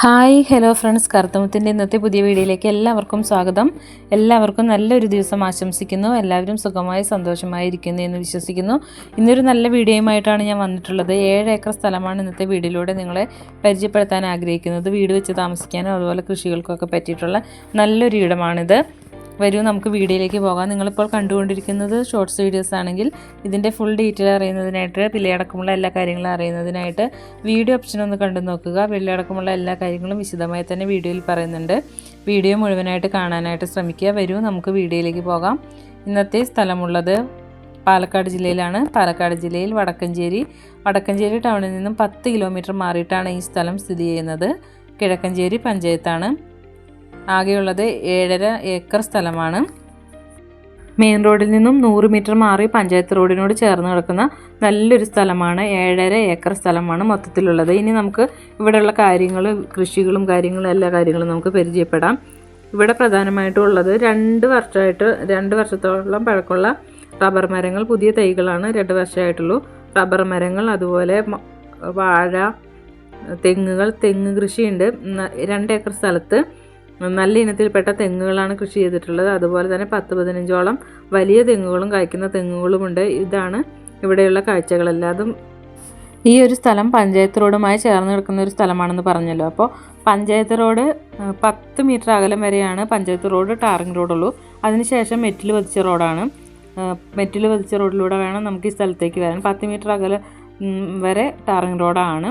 Hi hello friends. കറുത്തമുത്തിന്റെ ഇന്നത്തെ പുതിയ വീഡിയോയിലേക്ക് എല്ലാവർക്കും സ്വാഗതം. എല്ലാവർക്കും നല്ലൊരു ദിവസം ആശംസിക്കുന്നു. എല്ലാവരും സുഖമായി സന്തോഷമായിരിക്കുന്നു എന്ന് വിശ്വസിക്കുന്നു. ഇന്നൊരു നല്ല വീഡിയോയുമായിട്ടാണ് ഞാൻ വന്നിട്ടുള്ളത്. ഏഴ് ഏക്കർ സ്ഥലമാണ് ഇന്നത്തെ വീഡിയോയിലൂടെ നിങ്ങളെ പരിചയപ്പെടുത്താൻ ആഗ്രഹിക്കുന്നത്. വീട് വെച്ച് താമസിക്കാനും അതുപോലെ കൃഷികൾക്കൊക്കെ പറ്റിയിട്ടുള്ള നല്ലൊരു ഇടമാണിത്. വരൂ നമുക്ക് വീഡിയോയിലേക്ക് പോകാം. നിങ്ങളിപ്പോൾ കണ്ടുകൊണ്ടിരിക്കുന്നത് ഷോർട്സ് വീഡിയോസ് ആണെങ്കിൽ ഇതിന്റെ ഫുൾ ഡീറ്റെയിൽ അറിയുന്നതിനായിട്ട് പിള്ളേടക്കമുള്ള എല്ലാ കാര്യങ്ങളും അറിയുന്നതിനായിട്ട് വീഡിയോ ഓപ്ഷൻ ഒന്ന് കണ്ടു നോക്കുക. പിള്ളേടക്കമുള്ള എല്ലാ കാര്യങ്ങളും വിശദമായി തന്നെ വീഡിയോയിൽ പറയുന്നുണ്ട്. വീഡിയോ മുഴുവനായിട്ട് കാണാനായിട്ട് ശ്രമിക്കുക. വരൂ നമുക്ക് വീഡിയോയിലേക്ക് പോകാം. ഇന്നത്തെ സ്ഥലമുള്ളത് പാലക്കാട് ജില്ലയിലാണ്. പാലക്കാട് ജില്ലയിൽ വടക്കഞ്ചേരി. വടക്കഞ്ചേരി ടൗണിൽ നിന്നും പത്ത് കിലോമീറ്റർ മാറിയിട്ടാണ് ഈ സ്ഥലം സ്ഥിതി ചെയ്യുന്നത്. കിഴക്കഞ്ചേരി പഞ്ചായത്താണ്. ആകെയുള്ളത് ഏഴര ഏക്കർ സ്ഥലമാണ്. മെയിൻ റോഡിൽ നിന്നും നൂറ് മീറ്റർ മാറി പഞ്ചായത്ത് റോഡിനോട് ചേർന്ന് കിടക്കുന്ന നല്ലൊരു സ്ഥലമാണ്. ഏഴര ഏക്കർ സ്ഥലമാണ് മൊത്തത്തിലുള്ളത്. ഇനി നമുക്ക് ഇവിടെയുള്ള കാര്യങ്ങൾ കൃഷികളും കാര്യങ്ങളും എല്ലാ കാര്യങ്ങളും നമുക്ക് പരിചയപ്പെടാം. ഇവിടെ പ്രധാനമായിട്ടും ഉള്ളത് രണ്ട് വർഷമായിട്ട് രണ്ട് വർഷത്തോളം പഴക്കമുള്ള റബ്ബർ മരങ്ങൾ പുതിയ തൈകളാണ് രണ്ട് വർഷമായിട്ടുള്ളൂ. റബ്ബർ മരങ്ങൾ അതുപോലെ വാഴ തെങ്ങുകൾ തെങ്ങ് കൃഷിയുണ്ട്. രണ്ട് ഏക്കർ സ്ഥലത്ത് നല്ല ഇനത്തിൽപ്പെട്ട തെങ്ങുകളാണ് കൃഷി ചെയ്തിട്ടുള്ളത്. അതുപോലെ തന്നെ പത്ത് പതിനഞ്ചോളം വലിയ തെങ്ങുകളും കായ്ക്കുന്ന തെങ്ങുകളുമുണ്ട്. ഇതാണ് ഇവിടെയുള്ള കാഴ്ചകളെല്ലാതും ഈ ഒരു സ്ഥലം പഞ്ചായത്ത് റോഡുമായി ചേർന്ന് കിടക്കുന്ന ഒരു സ്ഥലമാണെന്ന് പറഞ്ഞല്ലോ. അപ്പോൾ പഞ്ചായത്ത് റോഡ് പത്ത് മീറ്റർ അകലം വരെയാണ് പഞ്ചായത്ത് റോഡ് ടാറിംഗ് റോഡുള്ളൂ. അതിനുശേഷം മെറ്റിൽ പതിച്ച റോഡാണ്. മെറ്റിൽ പതിച്ച റോഡിലൂടെ വേണം നമുക്ക് ഈ സ്ഥലത്തേക്ക് വരാൻ. പത്ത് മീറ്റർ അകലം വരെ ടാറിംഗ് റോഡാണ്.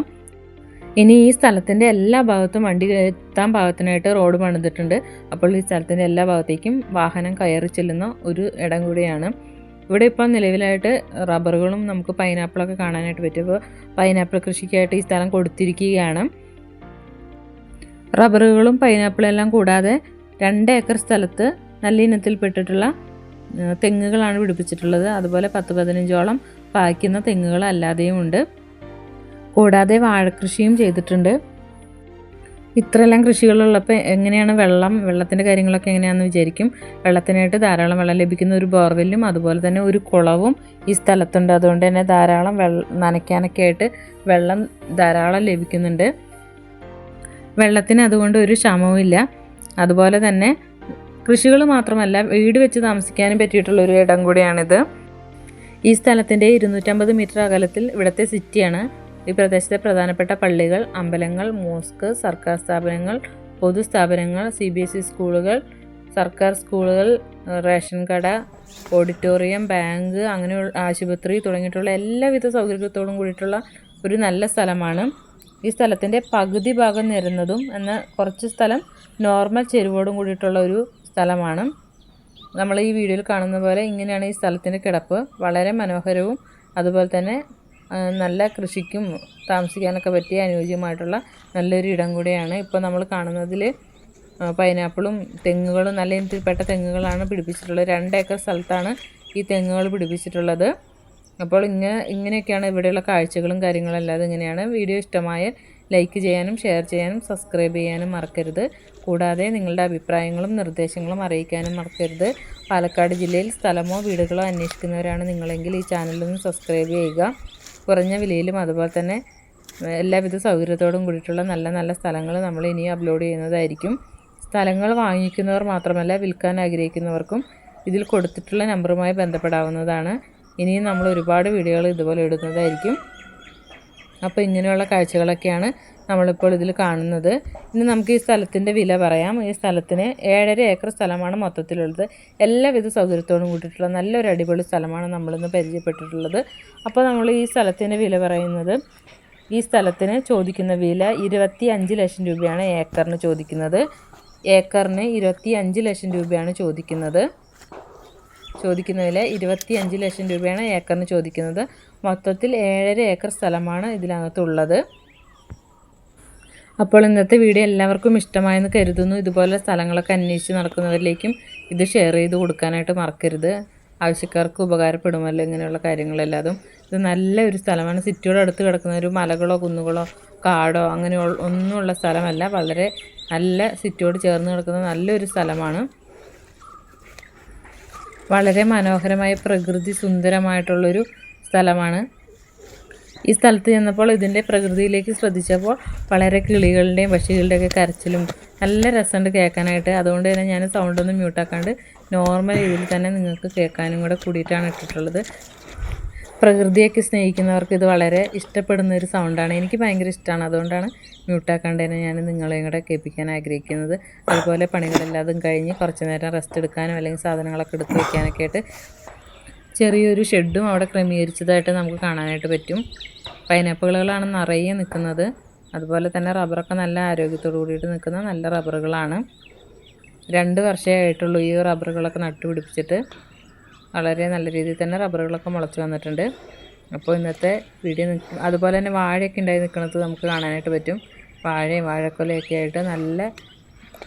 ഇനി ഈ സ്ഥലത്തിന്റെ എല്ലാ ഭാഗത്തും വണ്ടി എത്താൻ ഭാഗത്തിനായിട്ട് റോഡ് പണിതിട്ടുണ്ട്. അപ്പോൾ ഈ സ്ഥലത്തിന്റെ എല്ലാ ഭാഗത്തേക്കും വാഹനം കയറി ചെല്ലുന്ന ഒരു ഇടം കൂടിയാണ്. ഇവിടെ ഇപ്പോൾ നിലവിലായിട്ട് റബ്ബറുകളും നമുക്ക് പൈനാപ്പിളൊക്കെ കാണാനായിട്ട് പറ്റും. അപ്പോൾ പൈനാപ്പിൾ കൃഷിക്കായിട്ട് ഈ സ്ഥലം കൊടുത്തിരിക്കുകയാണ്. റബ്ബറുകളും പൈനാപ്പിളും എല്ലാം കൂടാതെ രണ്ട് ഏക്കർ സ്ഥലത്ത് നല്ല ഇനത്തിൽപ്പെട്ടിട്ടുള്ള തെങ്ങുകളാണ് പിടിപ്പിച്ചിട്ടുള്ളത്. അതുപോലെ പത്ത് പതിനഞ്ചോളം പായ്ക്കുന്ന തെങ്ങുകൾ അല്ലാതെയും ഉണ്ട്. കൂടാതെ വാഴക്കൃഷിയും ചെയ്തിട്ടുണ്ട്. ഇത്രയെല്ലാം കൃഷികളുള്ളപ്പോൾ എങ്ങനെയാണ് വെള്ളം വെള്ളത്തിന്റെ കാര്യങ്ങളൊക്കെ എങ്ങനെയാണെന്ന് വിചാരിക്കും. വെള്ളത്തിനായിട്ട് ധാരാളം വെള്ളം ലഭിക്കുന്ന ഒരു ബോർവെല്ലും അതുപോലെ തന്നെ ഒരു കുളവും ഈ സ്ഥലത്തുണ്ട്. അതുകൊണ്ട് തന്നെ ധാരാളം വെള്ളം നനയ്ക്കാനൊക്കെ ആയിട്ട് വെള്ളം ധാരാളം ലഭിക്കുന്നുണ്ട്. വെള്ളത്തിന് അതുകൊണ്ട് ഒരു ക്ഷമവും ഇല്ല. അതുപോലെ തന്നെ കൃഷികൾ മാത്രമല്ല വീട് വെച്ച് താമസിക്കാനും പറ്റിയിട്ടുള്ള ഒരു ഇടം കൂടിയാണിത്. ഈ സ്ഥലത്തിന്റെ ഇരുന്നൂറ്റമ്പത് മീറ്റർ അകലത്തിൽ ഇവിടുത്തെ സിറ്റിയാണ്. ഈ പ്രദേശത്തെ പ്രധാനപ്പെട്ട പള്ളികൾ അമ്പലങ്ങൾ മോസ്ക് സർക്കാർ സ്ഥാപനങ്ങൾ പൊതുസ്ഥാപനങ്ങൾ സി ബി എസ് ഇ സ്കൂളുകൾ സർക്കാർ സ്കൂളുകൾ റേഷൻ കട ഓഡിറ്റോറിയം ബാങ്ക് അങ്ങനെയുള്ള ആശുപത്രി തുടങ്ങിയിട്ടുള്ള എല്ലാവിധ സൗകര്യത്തോടും കൂടിയിട്ടുള്ള ഒരു നല്ല സ്ഥലമാണ്. ഈ സ്ഥലത്തിന്റെ പകുതി ഭാഗം നിരുന്നതും എന്നാൽ കുറച്ച് സ്ഥലം നോർമൽ ചെരുവോടും കൂടിയിട്ടുള്ള ഒരു സ്ഥലമാണ്. നമ്മൾ ഈ വീഡിയോയിൽ കാണുന്ന പോലെ ഇങ്ങനെയാണ് ഈ സ്ഥലത്തിന്റെ കിടപ്പ്. വളരെ മനോഹരവും അതുപോലെ തന്നെ നല്ല കൃഷിക്കും താമസിക്കാനൊക്കെ പറ്റിയ അനുയോജ്യമായിട്ടുള്ള നല്ലൊരു ഇടം കൂടെയാണ്. ഇപ്പോൾ നമ്മൾ കാണുന്നതിൽ പൈനാപ്പിളും തെങ്ങുകളും നല്ല ഇനത്തിൽപ്പെട്ട തെങ്ങുകളാണ് പിടിപ്പിച്ചിട്ടുള്ളത്. രണ്ട് ഏക്കർ സ്ഥലത്താണ് ഈ തെങ്ങുകൾ പിടിപ്പിച്ചിട്ടുള്ളത്. അപ്പോൾ ഇങ്ങനെ ഇങ്ങനെയൊക്കെയാണ് ഇവിടെയുള്ള കാഴ്ചകളും കാര്യങ്ങളും അല്ലാതെ ഇങ്ങനെയാണ് വീഡിയോ ഇഷ്ടമായ ലൈക്ക് ചെയ്യാനും ഷെയർ ചെയ്യാനും സബ്സ്ക്രൈബ് ചെയ്യാനും മറക്കരുത്. കൂടാതെ നിങ്ങളുടെ അഭിപ്രായങ്ങളും നിർദ്ദേശങ്ങളും അറിയിക്കാനും മറക്കരുത്. പാലക്കാട് ജില്ലയിൽ സ്ഥലമോ വീടുകളോ അന്വേഷിക്കുന്നവരാണ് നിങ്ങളെങ്കിൽ ഈ ചാനലൊന്ന് സബ്സ്ക്രൈബ് ചെയ്യുക. കുറഞ്ഞ വിലയിലും അതുപോലെ തന്നെ എല്ലാവിധ സൗകര്യത്തോടും കൂടിയിട്ടുള്ള നല്ല നല്ല സ്ഥലങ്ങൾ നമ്മൾ ഇനി അപ്ലോഡ് ചെയ്യുന്നതായിരിക്കും. സ്ഥലങ്ങൾ വാങ്ങിക്കുന്നവർ മാത്രമല്ല വിൽക്കാൻ ആഗ്രഹിക്കുന്നവർക്കും ഇതിൽ കൊടുത്തിട്ടുള്ള നമ്പറുമായി ബന്ധപ്പെടാവുന്നതാണ്. ഇനിയും നമ്മൾ ഒരുപാട് വീഡിയോകൾ ഇതുപോലെ ഇടുന്നതായിരിക്കും. അപ്പോൾ ഇങ്ങനെയുള്ള കാഴ്ചകളൊക്കെയാണ് നമ്മളിപ്പോൾ ഇതിൽ കാണുന്നത്. ഇനി നമുക്ക് ഈ സ്ഥലത്തിന്റെ വില പറയാം. ഈ സ്ഥലത്തിന് ഏഴര ഏക്കർ സ്ഥലമാണ് മൊത്തത്തിലുള്ളത്. എല്ലാവിധ സൗകര്യത്തോടും കൂട്ടിയിട്ടുള്ള നല്ലൊരു അടിപൊളി സ്ഥലമാണ് നമ്മളിന്ന് പരിചയപ്പെട്ടിട്ടുള്ളത്. അപ്പോൾ നമ്മൾ ഈ സ്ഥലത്തിന്റെ വില പറയുന്നത് ഈ സ്ഥലത്തിന് ചോദിക്കുന്ന വില ഇരുപത്തി അഞ്ച് ലക്ഷം രൂപയാണ് ഏക്കറിന് ചോദിക്കുന്നത്. ഏക്കറിന് ഇരുപത്തി അഞ്ച് ലക്ഷം രൂപയാണ് ചോദിക്കുന്നത്. ചോദിക്കുന്ന വില ഇരുപത്തി അഞ്ച് ലക്ഷം രൂപയാണ് ഏക്കറിന് ചോദിക്കുന്നത്. മൊത്തത്തിൽ ഏഴര ഏക്കർ സ്ഥലമാണ് ഇതിനകത്തുള്ളത്. അപ്പോൾ ഇന്നത്തെ വീഡിയോ എല്ലാവർക്കും ഇഷ്ടമായെന്ന് കരുതുന്നു. ഇതുപോലെ സ്ഥലങ്ങളൊക്കെ അന്വേഷിച്ച് നടക്കുന്നവരിലേക്കും ഇത് ഷെയർ ചെയ്ത് കൊടുക്കാനായിട്ട് മറക്കരുത്. ആവശ്യക്കാർക്ക് ഉപകാരപ്പെടുമല്ലോ ഇങ്ങനെയുള്ള കാര്യങ്ങളെല്ലാതും. ഇത് നല്ലൊരു സ്ഥലമാണ്. സിറ്റിയോട് അടുത്ത് കിടക്കുന്ന ഒരു മലകളോ കുന്നുകളോ കാടോ അങ്ങനെ ഒന്നുമുള്ള സ്ഥലമല്ല. വളരെ നല്ല സിറ്റിയോട് ചേർന്ന് കിടക്കുന്ന നല്ലൊരു സ്ഥലമാണ്. വളരെ മനോഹരമായ പ്രകൃതി സുന്ദരമായിട്ടുള്ളൊരു സ്ഥലമാണ്. ഈ സ്ഥലത്ത് ചെന്നപ്പോൾ ഇതിന്റെ പ്രകൃതിയിലേക്ക് ശ്രദ്ധിച്ചപ്പോൾ വളരെ കിളികളുടെയും പക്ഷികളുടെയൊക്കെ കരച്ചിലും നല്ല രസമുണ്ട് കേൾക്കാനായിട്ട്. അതുകൊണ്ട് തന്നെ ഞാൻ സൗണ്ടൊന്നും മ്യൂട്ടാക്കാണ്ട് നോർമൽ രീതിയിൽ തന്നെ നിങ്ങൾക്ക് കേൾക്കാനും കൂടെ കൂടിയിട്ടാണ് ഇട്ടിട്ടുള്ളത്. പ്രകൃതിയൊക്കെ സ്നേഹിക്കുന്നവർക്ക് ഇത് വളരെ ഇഷ്ടപ്പെടുന്ന ഒരു സൗണ്ടാണ് എനിക്ക് ഭയങ്കര ഇഷ്ടമാണ് അതുകൊണ്ടാണ് മ്യൂട്ടാക്കാണ്ട് തന്നെ ഞാൻ നിങ്ങളെയും കൂടെ കേൾപ്പിക്കാൻ ആഗ്രഹിക്കുന്നത്. അതുപോലെ പണികളെല്ലാതും കഴിഞ്ഞ് കുറച്ച് നേരം റെസ്റ്റ് എടുക്കാനും അല്ലെങ്കിൽ സാധനങ്ങളൊക്കെ എടുത്ത് വയ്ക്കാനൊക്കെ ആയിട്ട് ചെറിയൊരു ഷെഡും അവിടെ ക്രമീകരിച്ചതായിട്ട് നമുക്ക് കാണാനായിട്ട് പറ്റും. പൈനാപ്പിളുകളാണ് നിറയെ നിൽക്കുന്നത്. അതുപോലെ തന്നെ റബ്ബറൊക്കെ നല്ല ആരോഗ്യത്തോടു കൂടിയിട്ട് നിൽക്കുന്ന നല്ല റബ്ബറുകളാണ്. രണ്ട് വർഷമേ ആയിട്ടുള്ളൂ ഈ റബ്ബറുകളൊക്കെ നട്ടുപിടിപ്പിച്ചിട്ട് വളരെ നല്ല രീതിയിൽ തന്നെ റബ്ബറുകളൊക്കെ മുളച്ച് വന്നിട്ടുണ്ട്. അപ്പോൾ ഇന്നത്തെ വീഡിയോ അതുപോലെ തന്നെ വാഴയൊക്കെ ഉണ്ടായി നിൽക്കുന്നത് നമുക്ക് കാണാനായിട്ട് പറ്റും. വാഴയും വാഴക്കൊലയൊക്കെ ആയിട്ട് നല്ല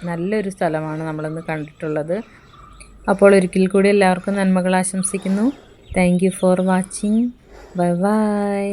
നല്ലൊരു സ്ഥലമാണ് നമ്മളിന്ന് കണ്ടിട്ടുള്ളത്. അപ്പോൾ ഒരിക്കൽ കൂടി എല്ലാവർക്കും നന്മകൾ ആശംസിക്കുന്നു. Thank for watching bye bye